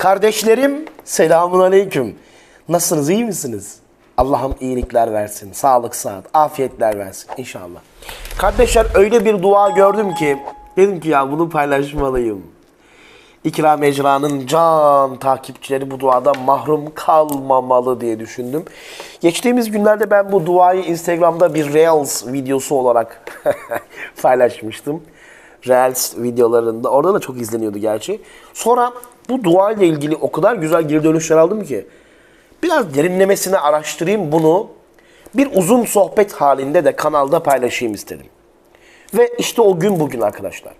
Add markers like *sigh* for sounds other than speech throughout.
Kardeşlerim selamun aleyküm. Nasılsınız iyi misiniz? Allah'ım iyilikler versin, sağlık, sıhhat, afiyetler versin inşallah. Kardeşler öyle bir dua gördüm ki dedim ki ya bunu paylaşmalıyım. İkram Ecra'nın can takipçileri bu duadan mahrum kalmamalı diye düşündüm. Geçtiğimiz günlerde ben bu duayı Instagram'da bir Reels videosu olarak *laughs* paylaşmıştım. Reels videolarında. Orada da çok izleniyordu gerçi. Sonra bu dua ile ilgili o kadar güzel geri dönüşler aldım ki biraz derinlemesine araştırayım bunu. Bir uzun sohbet halinde de kanalda paylaşayım istedim. Ve işte o gün bugün arkadaşlar.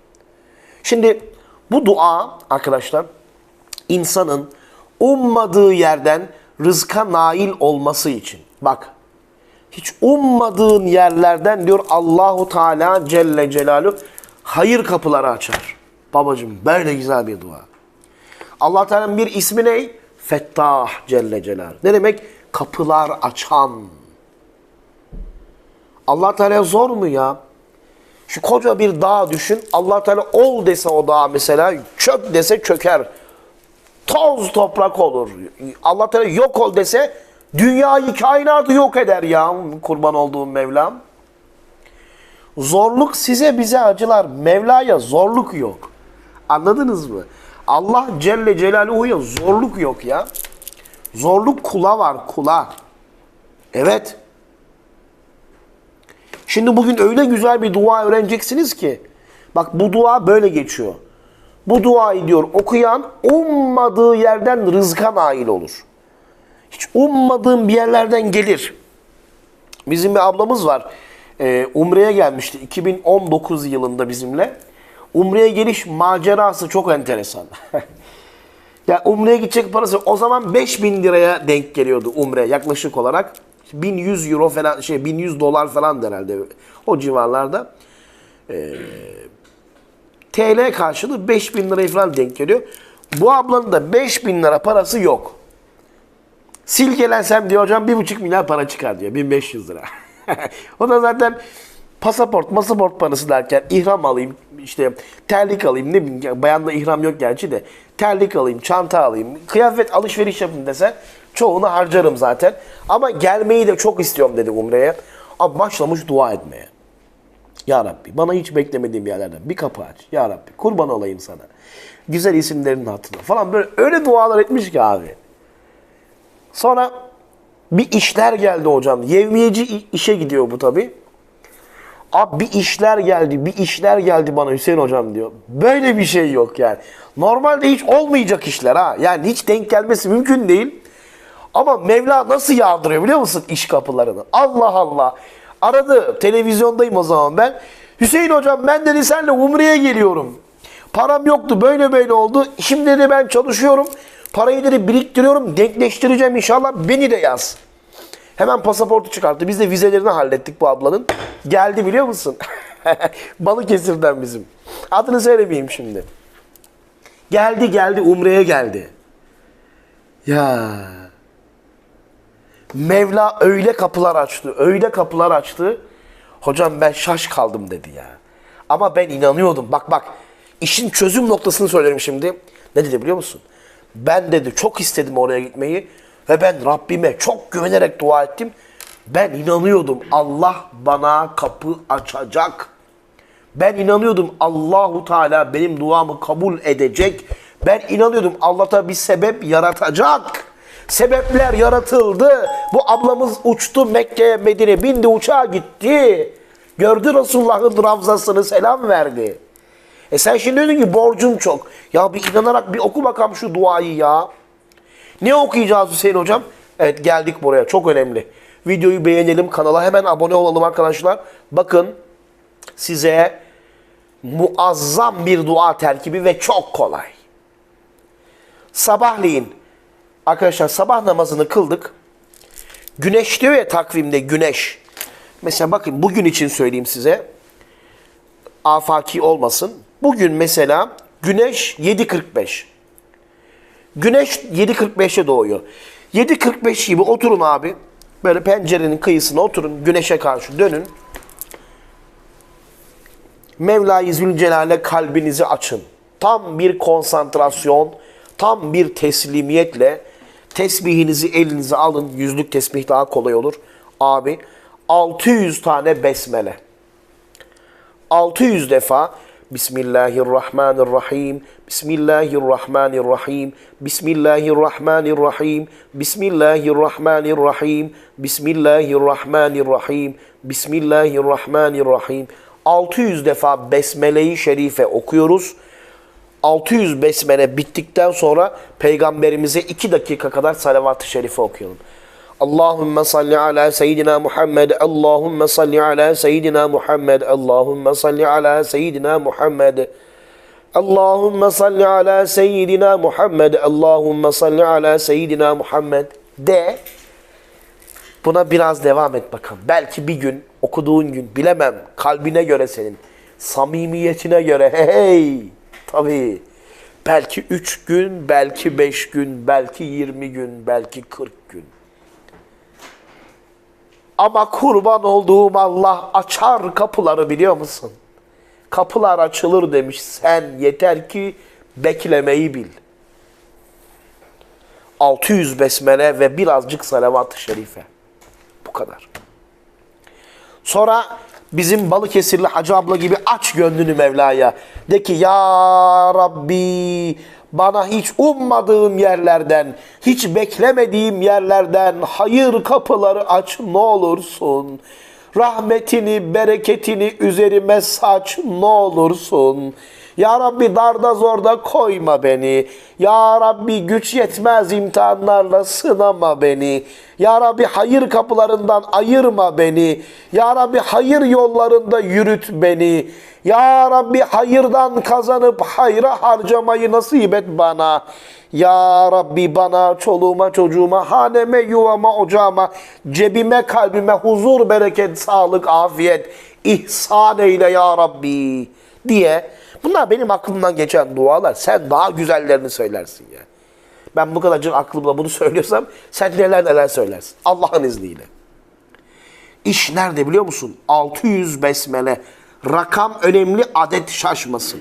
Şimdi bu dua arkadaşlar insanın ummadığı yerden rızka nail olması için. Bak hiç ummadığın yerlerden diyor Allahu Teala Celle Celaluhu hayır kapıları açar. Babacım böyle güzel bir dua. Allah Teala'nın bir ismi ne? Fettah Celle Celaluhu. Ne demek? Kapılar açan. Allah Teala zor mu ya? Şu koca bir dağ düşün. Allah Teala ol dese o dağ mesela, çök dese çöker. Toz toprak olur. Allah Teala yok ol dese dünyayı, kainatı yok eder ya. Kurban olduğum Mevlam. Zorluk size bize acılar. Mevla'ya zorluk yok. Anladınız mı? Allah Celle Celaluhu'ya zorluk yok ya. Zorluk kula var, kula. Evet. Şimdi bugün öyle güzel bir dua öğreneceksiniz ki. Bak bu dua böyle geçiyor. Bu duayı diyor okuyan ummadığı yerden rızka nail olur. Hiç ummadığın bir yerlerden gelir. Bizim bir ablamız var. Ee, Umre'ye gelmişti 2019 yılında bizimle. Umre'ye geliş macerası çok enteresan. *laughs* ya Umre'ye gidecek parası o zaman 5000 liraya denk geliyordu Umre yaklaşık olarak. 1100 euro falan şey 1100 dolar falan herhalde o civarlarda. Ee, TL karşılığı 5000 liraya falan denk geliyor. Bu ablanın da 5000 lira parası yok. Silkelensem diyor hocam 1,5 milyar para çıkar diyor. 1500 lira. *laughs* *laughs* o da zaten pasaport, masaport parası derken ihram alayım, işte terlik alayım, ne bileyim, bayanda ihram yok gerçi de, terlik alayım, çanta alayım, kıyafet alışveriş yapayım dese çoğunu harcarım zaten. Ama gelmeyi de çok istiyorum dedi Umre'ye. Abi başlamış dua etmeye. Ya Rabbi bana hiç beklemediğim yerlerden bir kapı aç. Ya Rabbi kurban olayım sana. Güzel isimlerin hatırına falan böyle öyle dualar etmiş ki abi. Sonra bir işler geldi hocam. Yevmiyeci işe gidiyor bu tabi. Abi bir işler geldi, bir işler geldi bana Hüseyin hocam diyor. Böyle bir şey yok yani. Normalde hiç olmayacak işler ha. Yani hiç denk gelmesi mümkün değil. Ama Mevla nasıl yağdırıyor biliyor musun iş kapılarını? Allah Allah. Aradı. Televizyondayım o zaman ben. Hüseyin hocam ben dedi senle Umre'ye geliyorum. Param yoktu böyle böyle oldu. Şimdi dedi ben çalışıyorum. Parayı dedi biriktiriyorum. Denkleştireceğim inşallah. Beni de yaz. Hemen pasaportu çıkarttı. Biz de vizelerini hallettik bu ablanın. Geldi biliyor musun? *laughs* Balıkesir'den bizim. Adını söylemeyeyim şimdi. Geldi geldi Umre'ye geldi. Ya. Mevla öyle kapılar açtı, öyle kapılar açtı. Hocam ben şaş kaldım dedi ya. Ama ben inanıyordum. Bak bak işin çözüm noktasını söylerim şimdi. Ne dedi biliyor musun? Ben dedi çok istedim oraya gitmeyi ve ben Rabbime çok güvenerek dua ettim. Ben inanıyordum Allah bana kapı açacak. Ben inanıyordum Allahu Teala benim duamı kabul edecek. Ben inanıyordum Allah'ta bir sebep yaratacak. Sebepler yaratıldı. Bu ablamız uçtu Mekke'ye Medine bindi uçağa gitti. Gördü Resulullah'ın ravzasını selam verdi. E sen şimdi diyorsun ki borcum çok. Ya bir inanarak bir oku bakalım şu duayı ya. Ne okuyacağız Hüseyin hocam? Evet geldik buraya çok önemli. Videoyu beğenelim kanala hemen abone olalım arkadaşlar. Bakın size muazzam bir dua terkibi ve çok kolay. Sabahleyin arkadaşlar sabah namazını kıldık. Güneş diyor ya takvimde güneş. Mesela bakın bugün için söyleyeyim size. Afaki olmasın. Bugün mesela güneş 7.45. Güneş 7.45'e doğuyor. 7.45 gibi oturun abi. Böyle pencerenin kıyısına oturun. Güneşe karşı dönün. Mevla-i Zülcelal'e kalbinizi açın. Tam bir konsantrasyon, tam bir teslimiyetle tesbihinizi elinize alın. Yüzlük tesbih daha kolay olur. Abi 600 tane besmele. 600 defa Bismillahirrahmanirrahim. Bismillahirrahmanirrahim. Bismillahirrahmanirrahim. Bismillahirrahmanirrahim. Bismillahirrahmanirrahim. Bismillahirrahmanirrahim. 600 defa Besmele-i Şerife okuyoruz. 600 besmele bittikten sonra peygamberimize 2 dakika kadar salavat-ı şerife okuyalım. Allahümme salli ala seyyidina Muhammed. Allahümme salli ala seyyidina Muhammed. Allahümme salli ala seyyidina Muhammed. Allahümme salli ala seyyidina Muhammed. Allahümme salli ala seyyidina Muhammed. De. Buna biraz devam et bakalım. Belki bir gün, okuduğun gün, bilemem. Kalbine göre senin. Samimiyetine göre. Hey, hey. Tabii. Belki üç gün, belki beş gün, belki yirmi gün, belki kırk gün. Ama kurban olduğum Allah açar kapıları biliyor musun? Kapılar açılır demiş. Sen yeter ki beklemeyi bil. 600 besmele ve birazcık salavat-ı şerife. Bu kadar. Sonra bizim Balıkesirli Hacı abla gibi aç gönlünü Mevla'ya. De ki ya Rabbi bana hiç ummadığım yerlerden, hiç beklemediğim yerlerden hayır kapıları aç ne olursun. Rahmetini, bereketini üzerime saç ne olursun. Ya Rabbi darda zorda koyma beni. Ya Rabbi güç yetmez imtihanlarla sınama beni. Ya Rabbi hayır kapılarından ayırma beni. Ya Rabbi hayır yollarında yürüt beni. Ya Rabbi hayırdan kazanıp hayra harcamayı nasip et bana. Ya Rabbi bana, çoluğuma, çocuğuma, haneme, yuvama, ocağıma, cebime, kalbime huzur, bereket, sağlık, afiyet, ihsan eyle ya Rabbi diye. Bunlar benim aklımdan geçen dualar. Sen daha güzellerini söylersin ya. Ben bu kadarcık aklımla bunu *laughs* söylüyorsam sen neler neler söylersin. Allah'ın izniyle. İş nerede biliyor musun? 600 besmele. Rakam önemli, adet şaşmasın.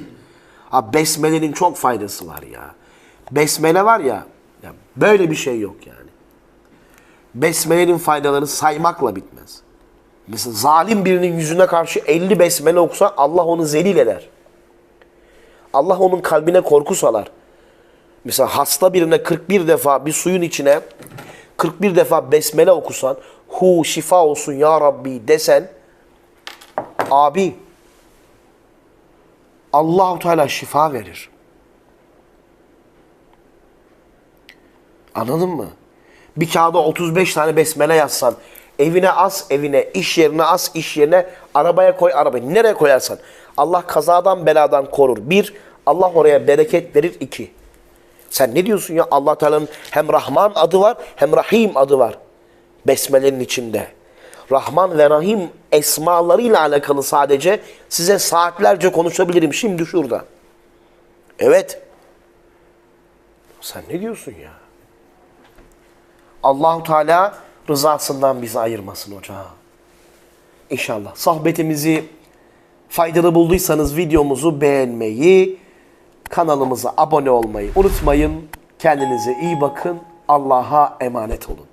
Ha besmelenin çok faydası var ya. Besmele var ya, ya böyle bir şey yok yani. Besmelenin faydaları saymakla bitmez. Mesela zalim birinin yüzüne karşı 50 besmele okusa Allah onu zelil eder. Allah onun kalbine korku salar. Mesela hasta birine 41 defa bir suyun içine 41 defa besmele okusan, hu şifa olsun ya Rabbi desen, abi Allahu Teala şifa verir. Anladın mı? Bir kağıda 35 tane besmele yazsan, evine as evine, iş yerine as iş yerine, arabaya koy arabaya. Nereye koyarsan. Allah kazadan beladan korur. Bir, Allah oraya bereket verir. iki. Sen ne diyorsun ya? Allah Teala'nın hem Rahman adı var hem Rahim adı var. Besmelenin içinde. Rahman ve Rahim esmalarıyla alakalı sadece size saatlerce konuşabilirim şimdi şurada. Evet. Sen ne diyorsun ya? Allahu Teala rızasından bizi ayırmasın hocam. İnşallah. Sohbetimizi faydalı bulduysanız videomuzu beğenmeyi, kanalımıza abone olmayı unutmayın. Kendinize iyi bakın. Allah'a emanet olun.